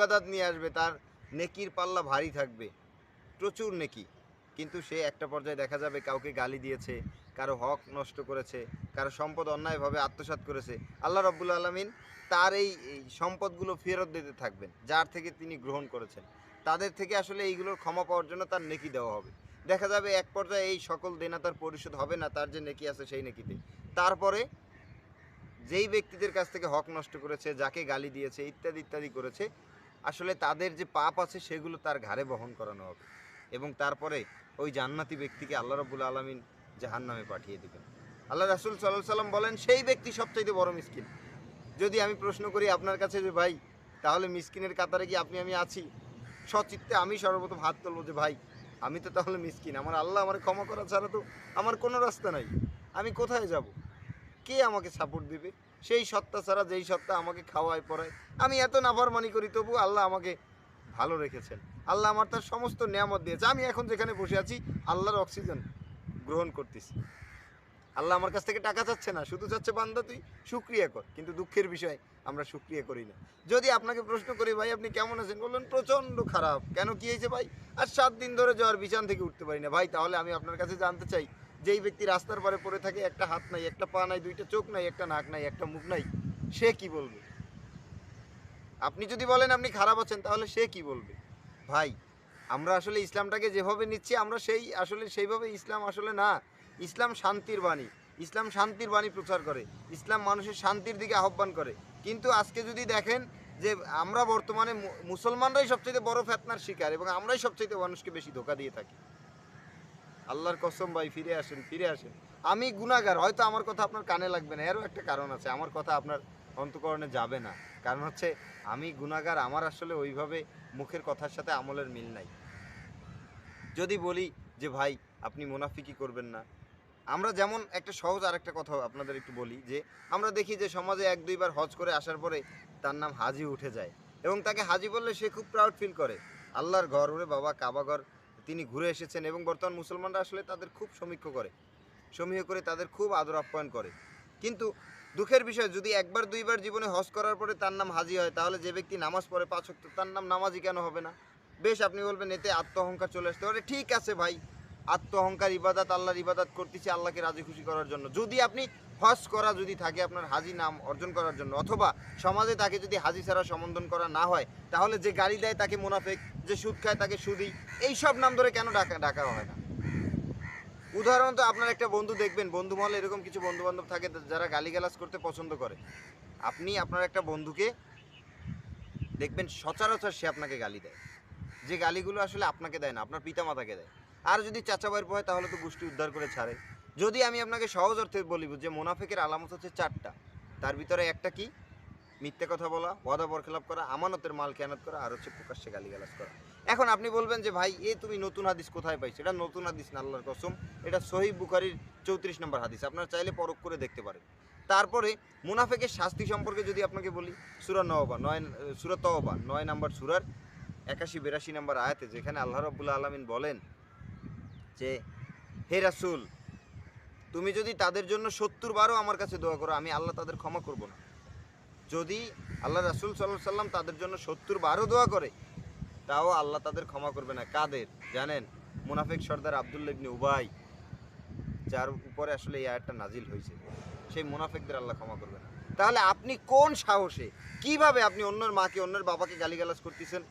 ইবাদত নিয়ে আসবে, তার নেকির পাল্লা ভারী থাকবে। প্রচুর নেকি। কিন্তু সে একটা পর্যায়ে দেখা যাবে কাউকে গালি দিয়েছে, কারও হক নষ্ট করেছে, কারও সম্পদ অন্যায়ভাবে আত্মসাৎ করেছে। আল্লাহ রব্বুল আলমিন তার এই সম্পদগুলো ফেরত দিতে থাকবেন, যার থেকে তিনি গ্রহণ করেছেন। তাদের থেকে আসলে এইগুলোর ক্ষমা পাওয়ার জন্য তার নেকি দেওয়া হবে। দেখা যাবে এক পর্যায়ে এই সকল দেনা তার পরিশোধ হবে না, তার যে নেকি আছে সেই নেকিতে। তারপরে যেই ব্যক্তিদের কাছ থেকে হক নষ্ট করেছে, যাকে গালি দিয়েছে, ইত্যাদি ইত্যাদি করেছে আসলে তাদের যে পাপ আছে সেগুলো তার ঘাড়ে বহন করানো হবে। এবং তারপরে ওই জান্নাতি ব্যক্তিকে আল্লাহ রবুল আলমিন জাহান নামে পাঠিয়ে দেবেন। আল্লাহ রাসুল সাল্লাহ সাল্লাম বলেন, সেই ব্যক্তি সবচাইতে বড় মিসকিন। যদি আমি প্রশ্ন করি আপনার কাছে যে, ভাই, তাহলে মিসকিনের কাতারে কি আপনি আমি আছি? সচিত্তে আমি সর্বপ্রথম হাত তুলবো যে, ভাই, আমি তো তাহলে মিসকিন। আমার আল্লাহ আমার ক্ষমা করা ছাড়া তো আমার কোনো রাস্তা নাই। আমি কোথায় যাব? কে আমাকে সাপোর্ট দিবে? সেই সত্তা ছাড়া যেই সত্তা আমাকে খাওয়ায়, পড়ায়, আমি এত নাফরমানি করি, তবু আল্লাহ আমাকে ভালো রেখেছেন। আল্লাহ আমার তার সমস্ত নিয়ামত দিয়েছে। আমি এখন যেখানে বসে আছি, আল্লাহর অক্সিজেন গ্রহণ করতেছি। আল্লাহ আমার কাছ থেকে টাকা চাচ্ছে না, শুধু চাচ্ছে, বান্দা তুই সুক্রিয়া কর। কিন্তু দুঃখের বিষয়, আমরা সুক্রিয়া করি না। যদি আপনাকে প্রশ্ন করি, ভাই, আপনি কেমন আছেন? বললেন, প্রচণ্ড খারাপ। কেন, কি হয়েছে ভাই? আর সাত দিন ধরে জ্বর, বিছান থেকে উঠতে পারি না। ভাই, তাহলে আমি আপনার কাছে জানতে চাই যেই ব্যক্তি রাস্তার পারে পড়ে থাকে, একটা হাত নাই, একটা পা নাই, দুইটা চোখ নাই, একটা নাক নাই, একটা মুখ নাই, সে কি বলবে? আপনি যদি বলেন আপনি খারাপ আছেন, তাহলে সে কি বলবে? ভাই, আমরা আসলে ইসলামটাকে যেভাবে নিচ্ছি, আমরা সেই, আসলে সেইভাবে ইসলাম আসলে না। ইসলাম শান্তির বাণী, ইসলাম শান্তির বাণী প্রচার করে, ইসলাম মানুষের শান্তির দিকে আহ্বান করে। কিন্তু আজকে যদি দেখেন যে আমরা বর্তমানে মুসলমানরাই সবচেয়ে বড় ফেতনার শিকার এবং আমরাই সবচেয়ে মানুষকে বেশি ধোকা দিয়ে থাকি। আল্লাহর কসম ভাই, ফিরে আসেন ফিরে আসেন। আমি গুণাগার হয়তো আমার কথা আপনার কানে লাগবে না, এরও একটা কারণ আছে, আমার কথা আপনার অন্তকরণে যাবে না। কারণ হচ্ছে, আমি গুণাগার আমার আসলে ওইভাবে মুখের কথার সাথে আমলের মিল নাই। যদি বলি যে, ভাই, আপনি মুনাফিকি করবেন না। আমরা যেমন একটা সহজ আর একটা কথা আপনাদের একটু বলি যে, আমরা দেখি যে, সমাজে এক দুইবার হজ করে আসার পরে তার নাম হাজি উঠে যায়। এবং তাকে হাজি বললে সে খুব প্রাউড ফিল করে। আল্লাহর ঘর ওরে বাবা কাবাঘর তিনি ঘুরে এসেছেন এবং বর্তমান মুসলমানরা আসলে তাদের খুব সমীক্ষ করে। সমীহ করে তাদের খুব আদর আপ্যায়ন করে। কিন্তু দুঃখের বিষয়, যদি একবার দুইবার জীবনে হজ করার পরে তার নাম হাজি হয়, তাহলে যে ব্যক্তি নামাজ পড়ে পাঁচ তার নাম নামাজি কেন হবে না? বেশ, আপনি বলবেন, এতে আত্মহংকার চলে আসতে পারে। ঠিক আছে ভাই আত্ম অহংকার ইবাদত, আল্লাহর ইবাদত করতেছি, আল্লাহকে রাজি খুশি করার জন্য। যদি আপনি হজ করা যদি থাকে আপনার হাজি নাম অর্জন করার জন্য, অথবা সমাজে তাকে যদি হাজি ছাড়া সম্বোধন করা না হয়, তাহলে যে গালি দেয় তাকে মুনাফেক, যে সুদ খায় তাকে সুদি এই সব নাম ধরে কেন ডাকা ডাকা হয় না? উদাহরণত আপনার একটা বন্ধু দেখবেন, বন্ধু মহলে এরকম কিছু বন্ধু বান্ধব থাকে যারা গালিগালাজ করতে পছন্দ করে। আপনি আপনার একটা বন্ধুকে দেখবেন সচরাচর সে আপনাকে গালি দেয়। যে গালিগুলো আসলে আপনাকে দেয় না, আপনার পিতামাতাকে দেয়। আর যদি চাচা ভাইয়ের হয় তাহলে তো গোষ্ঠী উদ্ধার করে ছাড়ে। যদি আমি আপনাকে সহজ অর্থে বলি যে মোনাফেকের আলামত হচ্ছে চারটা, তার ভিতরে একটা কি? মিথ্যে কথা বলা, ওয়াদা বরখেলাপ করা, আমানতের মাল খেয়ানত করা, আর হচ্ছে প্রকাশ্যে গালিগালাজ করা। এখন আপনি বলবেন যে, ভাই, এ তুমি নতুন হাদিস কোথায় পাইছো? এটা নতুন হাদিস না, আল্লাহর কসম। এটা সহিহ বুখারির চৌত্রিশ নম্বর হাদিস। আপনারা চাইলে পরখ করে দেখতে পারেন। তারপরে মুনাফেকের শাস্তি সম্পর্কে যদি আপনাকে বলি, সুরা নওবা, নয়, সুরা তওবা, নয় নম্বর সুরার একাশি, বিরাশি নম্বর আয়াতে যেখানে আল্লাহ রব্বুল্লা আলমিন বলেন যে, হে রাসুল, তুমি যদি তাদের জন্য সত্তর বারও আমার কাছে দোয়া করো, আমি আল্লাহ তাদের ক্ষমা করব না। যদি আল্লাহ রাসুল সাল্লাহ সাল্লাম তাদের জন্য সত্তর বারও দোয়া করে, তাও আল্লাহ তাদের ক্ষমা করবে না। কাদের? জানেন, মুনাফিক সর্দার আবদুল্লা ইবনে উবাই, যার উপরে আসলে এই আয়াতটা নাজিল হয়েছে। সেই মুনাফিকদের আল্লাহ ক্ষমা করবে না। তাহলে আপনি কোন সাহসে, কীভাবে আপনি অন্যের মাকে, অন্যের বাবাকে গালিগালাজ করতেছেন?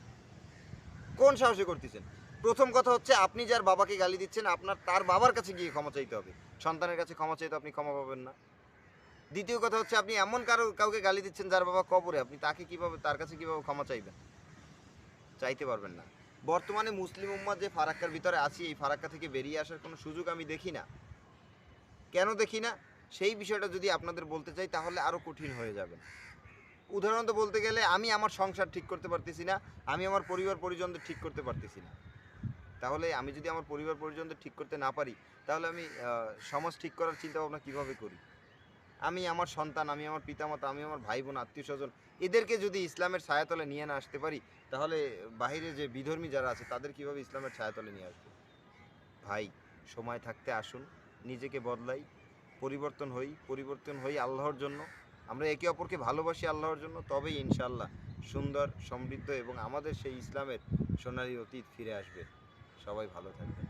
কোন সাহসে করতেছেন? প্রথম কথা হচ্ছে আপনি যার বাবাকে গালি দিচ্ছেন, আপনার তার বাবার কাছে গিয়ে ক্ষমা চাইতে হবে। সন্তানের কাছে ক্ষমা চাইতে আপনি ক্ষমা পাবেন না। দ্বিতীয় কথা হচ্ছে আপনি এমন কারও, কাউকে গালি দিচ্ছেন যার বাবা কবরে, আপনি তাকে কীভাবে, তার কাছে কীভাবে ক্ষমা চাইবেন? চাইতে পারবেন না। বর্তমানে মুসলিম উম্মাদ যে ফারাক্কার ভিতরে আছি, এই ফারাক্কা থেকে বেরিয়ে আসার কোনো সুযোগ আমি দেখি না। কেন দেখি না? সেই বিষয়টা যদি আপনাদের বলতে চাই, তাহলে আরও কঠিন হয়ে যাবে। উদাহরণত বলতে গেলে, আমি আমার সংসার ঠিক করতে পারতেছি না, আমি আমার পরিবার পরিজনদের ঠিক করতে পারতেছি না। তাহলে আমি যদি আমার পরিবার পরিজনদের ঠিক করতে না পারি, তাহলে আমি সমাজ ঠিক করার চিন্তা ভাবনা কীভাবে করি? আমি আমার সন্তান, আমি আমার পিতামাতা, আমি আমার ভাই বোন আত্মীয় স্বজন এদেরকে যদি ইসলামের ছায়াতলে নিয়ে না আসতে পারি, তাহলে বাইরে যে বিধর্মী যারা আছে, তাদের কীভাবে ইসলামের ছায়াতলে নিয়ে আসবে? ভাই, সময় থাকতে আসুন, নিজেকে বদলাই, পরিবর্তন হই পরিবর্তন হই আল্লাহর জন্য। আমরা একে অপরকে ভালোবাসি আল্লাহর জন্য, তবেই ইনশাল্লাহ সুন্দর, সমৃদ্ধ এবং আমাদের সেই ইসলামের সোনালী অতীত ফিরে আসবে। সবাই ভালো থাকবেন।